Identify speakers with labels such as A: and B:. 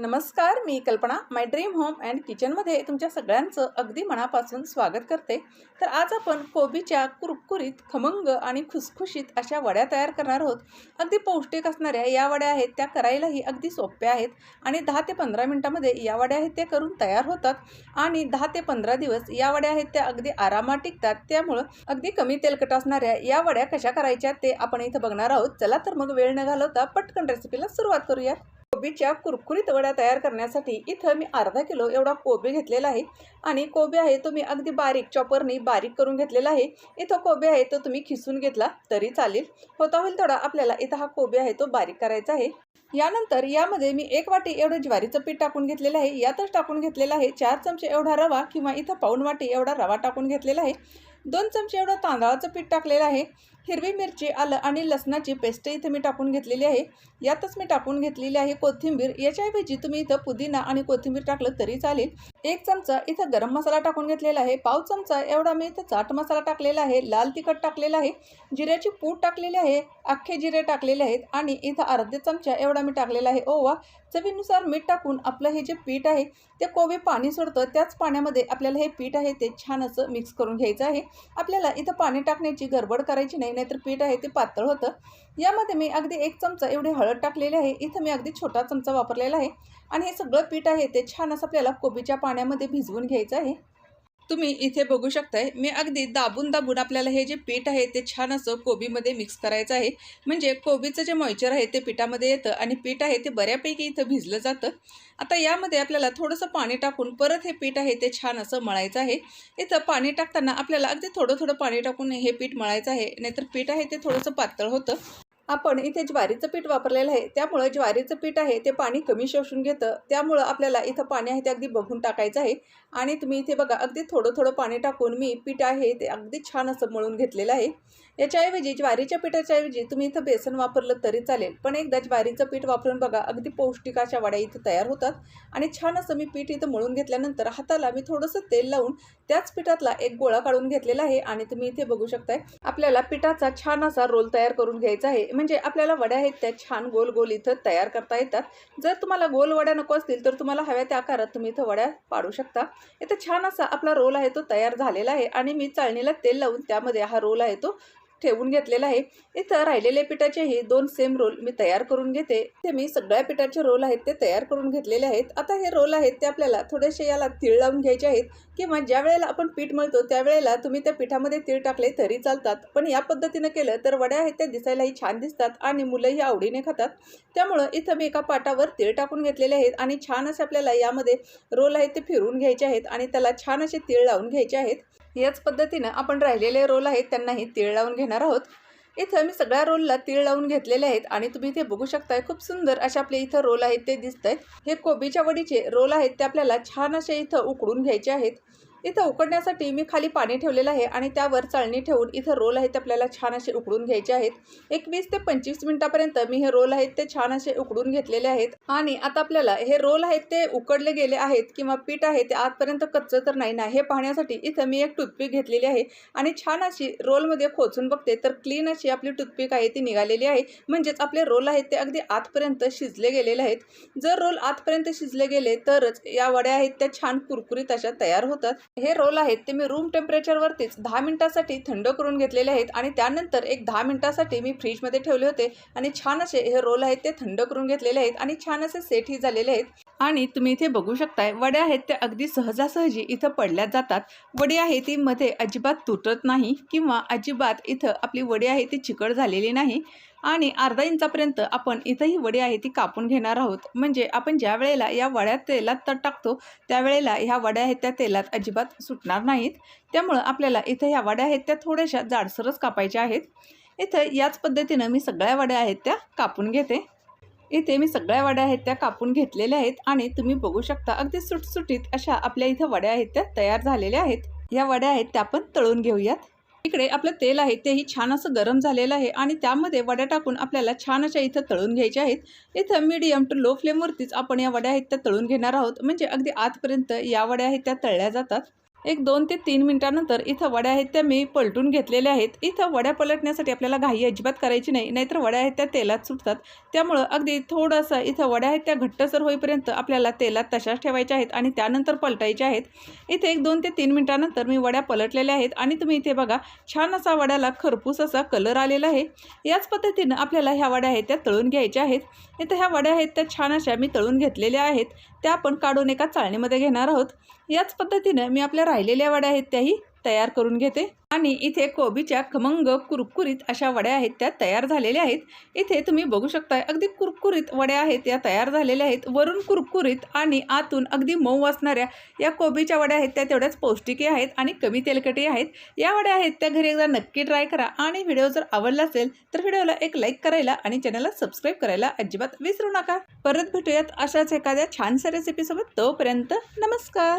A: नमस्कार मी कल्पना माय dream home and किचनमध्ये तुमच्या सगळ्यांचं अगदी मनापासून स्वागत करते. तर आज आपण कोबीच्या कुरकुरीत खमंग आणि खुसखुशीत अशा वड्या तयार करणार आहोत. अगदी पौष्टिक असणाऱ्या या वड्या आहेत त्या करायलाही अगदी सोप्या आहेत आणि दहा ते पंधरा मिनटामध्ये या वड्या आहेत त्या करून तयार होतात. आणि दहा ते पंधरा दिवस या वड्या आहेत त्या अगदी आरामात टिकतात. त्यामुळं अगदी कमी तेलकट असणाऱ्या या वड्या कशा करायच्या ते आपण इथं बघणार आहोत. चला तर मग वेळ न घालवता पटकन रेसिपीला सुरुवात करूयात. कोबीच्या कुरकुरीत वड्या तयार करण्यासाठी इथं मी अर्धा किलो एवढा कोबी घेतलेला आहे. आणि कोबी आहे तो मी अगदी बारीक चॉपरनी बारीक करून घेतलेला आहे. इथं कोबी आहे तो तुम्ही खिसून घेतला तरी चालेल. होता होईल थोडा आपल्याला इथं हा कोबी आहे तो बारीक करायचा आहे. यानंतर यामध्ये मी एक वाटी एवढं ज्वारीचं पीठ टाकून घेतलेलं आहे. यातच टाकून घेतलेलं आहे चार चमचे एवढा रवा किंवा इथं पाऊण वाटी एवढा रवा टाकून घेतलेला आहे. दोन चमचे एवढं तांदळाचं पीठ टाकलेलं आहे. हिरवी मिरची आलं आणि लसणाची पेस्ट इथं मी टाकून घेतलेली आहे. यातच मी टाकून घेतलेली आहे कोथिंबीर. याच्याऐवजी तुम्ही इथं पुदिना आणि कोथिंबीर टाकलं तरी चालेल. एक चमचा इथं गरम मसाला टाकून घेतलेला आहे. पाव चमचा एवढा मी इथं चाट मसाला टाकलेला आहे. लाल तिखट टाकलेला आहे. जिऱ्याची पूड टाकलेली आहे. अख्खे जिरे टाकलेले आहेत आणि इथं अर्धे चमचा एवढा मी टाकलेला आहे ओवा. चवीनुसार मीठ टाकून आपलं हे जे पीठ आहे ते कोबी पाणी सोडतं. त्याच पाण्यामध्ये आपल्याला हे पीठ आहे ते छान असं मिक्स करून घ्यायचं आहे. आपल्याला इथं पाणी टाकण्याची गडबड करायची नाही. नाहीतर पीठ आहे ते पातळ होतं. यामध्ये मी अगदी एक चमचा एवढी हळद टाकलेली आहे. इथं मी अगदी छोटा चमचा वापरलेला आहे. आणि हे सगळं पीठ आहे ते छान असं आपल्याला कोबीच्या पाण्यामध्ये भिजवून घ्यायचं आहे. तुम्ही इथे बघू शकताय. मी अगदी दाबून दाबून आपल्याला हे जे पीठ आहे ते छान असं कोबीमध्ये मिक्स करायचं आहे. म्हणजे कोबीचं जे मॉइचर आहे ते पिठामध्ये येतं आणि पीठ आहे ते बऱ्यापैकी इथं भिजलं जातं. आता यामध्ये आपल्याला थोडंसं पाणी टाकून परत हे पीठ आहे ते छान असं मळायचं आहे. इथं पाणी टाकताना आपल्याला अगदी थोडं थोडं पाणी टाकून हे पीठ मळायचं आहे. नाहीतर पीठ आहे ते थोडंसं पातळ होतं. आपण इथे ज्वारीचं पीठ वापरलेलं आहे. त्यामुळं ज्वारीचं पीठ आहे ते पाणी कमी शोषून घेतं. त्यामुळं आपल्याला इथं पाणी आहे ते अगदी बघून टाकायचं आहे. आणि तुम्ही इथे बघा अगदी थोडं थोडं पाणी टाकून मी पीठ आहे ते अगदी छान असं मळून घेतलेलं आहे. याच्याऐवजी ज्वारीच्या पिठाच्याऐवजी तुम्ही इथं बेसन वापरलं तरी चालेल. पण एकदा ज्वारीचं पीठ वापरून बघा अगदी पौष्टिक अशा वड्या इथं तयार होतात. आणि छान असं मी पीठ इथं मळून घेतल्यानंतर हाताला मी थोडंसं तेल लावून त्याच पिठातला एक गोळा काढून घेतलेला आहे. आणि तुम्ही इथे बघू शकताय आपल्याला पिठाचा छान असा रोल तयार करून घ्यायचा आहे. म्हणजे आपल्याला वड्या आहेत त्या छान गोल गोल इथं तयार करता येतात. जर तुम्हाला गोल वड्या नको असतील तर तुम्हाला हव्या त्या आकारात तुम्ही इथं वड्या पाडू शकता. इथं छान असा आपला रोल आहे तो तयार झालेला आहे. आणि मी चाळणीला तेल लावून त्यामध्ये हा रोल आहे तो ठेवून घेतलेला आहे. इथं राहिलेल्या पिठाचेही दोन सेम रोल मी तयार करून घेते. ते मी सगळ्या पिठाचे रोल आहेत ते तयार करून घेतलेले आहेत. आता हे रोल आहेत ते आपल्याला थोडेसे याला तीळ लावून घ्यायचे आहेत. किंवा ज्या वेळेला आपण पीठ मळतो त्यावेळेला तुम्ही त्या पिठामध्ये तीळ टाकले तरी चालतात. पण या पद्धतीनं केलं तर वड्या आहेत त्या दिसायलाही छान दिसतात आणि मुलंही आवडीने खातात. त्यामुळं इथं मी एका पाटावर तीळ टाकून घेतलेले आहेत आणि छान असे आपल्याला यामध्ये रोल आहेत ते फिरवून घ्यायचे आहेत आणि त्याला छान असे तीळ लावून घ्यायचे आहेत. याच पद्धतीनं आपण राहिलेले रोल आहेत त्यांनाही तीळ लावून घेणार आहोत. इथं मी सगळ्या रोलला तीळ लावून घेतलेले आहेत आणि तुम्ही इथे बघू शकताय खूप सुंदर असे आपले इथं रोल आहेत ते दिसत आहेत हे कोबीच्या वडीचे रोल आहेत ते आपल्याला छान असे इथं उकडून घ्यायचे आहेत. इथं उकडण्यासाठी मी खाली पाणी ठेवलेलं आहे आणि त्यावर चाळणी ठेवून इथं रोल आहेत आपल्याला छान असे उकडून घ्यायचे आहेत. एकवीस ते पंचवीस मिनिटापर्यंत मी हे रोल आहेत ते छान असे उकडून घेतलेले आहेत. आणि आता आपल्याला हे रोल आहेत ते उकडले गेले आहेत किंवा पीठ आहे ते आतपर्यंत कच्चं तर नाही ना हे पाहण्यासाठी इथं मी एक टूथपिक घेतलेली आहे आणि छान अशी रोलमध्ये खोचून बघते तर क्लीन अशी आपली टूथपिक आहे ती निघालेली आहे. म्हणजेच आपले रोल आहेत ते अगदी आतपर्यंत शिजले गेलेले आहेत. जर रोल आतपर्यंत शिजले गेले तरच या वड्या आहेत त्या छान कुरकुरीत अशा तयार होतात. हे रोल आहेत ते मी रूम टेम्परेचरवरतीच दहा मिनिटासाठी थंड करून घेतलेले आहेत आणि त्यानंतर एक दहा मिनिटासाठी मी फ्रीजमध्ये ठेवले होते आणि छान असे हे रोल आहेत ते थंड करून घेतलेले आहेत आणि छान असे सेटही झालेले आहेत. आणि तुम्ही इथे बघू शकताय वड्या आहेत त्या अगदी सहजासहजी इथं पडल्या जातात. वडी आहे ती मध्ये अजिबात तुटत नाही किंवा अजिबात इथं आपली वडी आहे ती चिकट झालेली नाही. आणि अर्धा इंचापर्यंत आपण इथंही वडी आहे ती कापून घेणार आहोत. म्हणजे आपण ज्या वेळेला या वड्या तेलात तर टाकतो त्यावेळेला ह्या वड्या आहेत त्या तेलात अजिबात सुटणार नाहीत. त्यामुळं आपल्याला इथं ह्या वड्या आहेत त्या थोड्याशा जाडसरच कापायच्या आहेत. इथं याच पद्धतीनं मी सगळ्या वड्या आहेत त्या कापून घेते. इथे मी सगळ्या वड्या आहेत त्या कापून घेतलेल्या आहेत आणि तुम्ही बघू शकता अगदी सुटसुटीत अशा आपल्या इथं वड्या आहेत त्या तयार झालेल्या आहेत. या वड्या आहेत त्या आपण तळून घेऊयात. इकडे आपलं तेल आहे तेही छान असं गरम झालेलं आहे आणि त्यामध्ये वड्या टाकून आपल्याला छान अशा इथं तळून घ्यायच्या आहेत. इथं मीडियम टू लो फ्लेमवरतीच आपण या वड्या आहेत त्या तळून घेणार आहोत. म्हणजे अगदी आतपर्यंत या वड्या आहेत त्या तळल्या जातात. एक दोन ते तीन मिनिटानंतर इथं वड्या आहेत त्या मी पलटून घेतलेल्या आहेत. इथं वड्या पलटण्यासाठी आपल्याला घाई अजिबात करायची नाही नाहीतर वड्या आहेत त्या तेलात सुटतात. त्यामुळं अगदी थोडंसं इथं वड्या आहेत त्या घट्टसर होईपर्यंत आपल्याला तेलात तशाच ठेवायच्या आहेत आणि त्यानंतर पलटायच्या आहेत. इथे एक दोन ते तीन मिनिटानंतर मी वड्या पलटलेल्या आहेत आणि तुम्ही इथे बघा छान असा वड्याला खरपूस असा कलर आलेला आहे. याच पद्धतीनं आपल्याला ह्या वड्या आहेत त्या तळून घ्यायच्या आहेत. इथं ह्या वड्या आहेत त्या छान अशा मी तळून घेतलेल्या आहेत. त्या आपण काढून एका चाळणीमध्ये घेणार आहोत. याच पद्धतीनं मी आपल्या राहिलेल्या वड्या आहेत त्याही तयार करून घेते. आणि इथे कोबीच्या खमंग कुरकुरीत अशा वड्या आहेत त्या तयार झालेल्या आहेत. इथे तुम्ही बघू शकताय अगदी कुरकुरीत वड्या आहेत त्या तयार झालेल्या आहेत. वरून कुरकुरीत आणि आतून अगदी मऊ असणाऱ्या या कोबीच्या वड्या आहेत त्या तेवढ्याच पौष्टिकही आहेत आणि कमी तेलकटी आहेत. या वड्या आहेत त्या घरी एकदा नक्की ट्राय करा आणि व्हिडिओ जर आवडला असेल तर व्हिडिओला एक लाईक करायला आणि चॅनलला सबस्क्राईब करायला अजिबात विसरू नका. परत भेटूयात अशाच एखाद्या छानशा रेसिपीसोबत तोपर्यंत नमस्कार.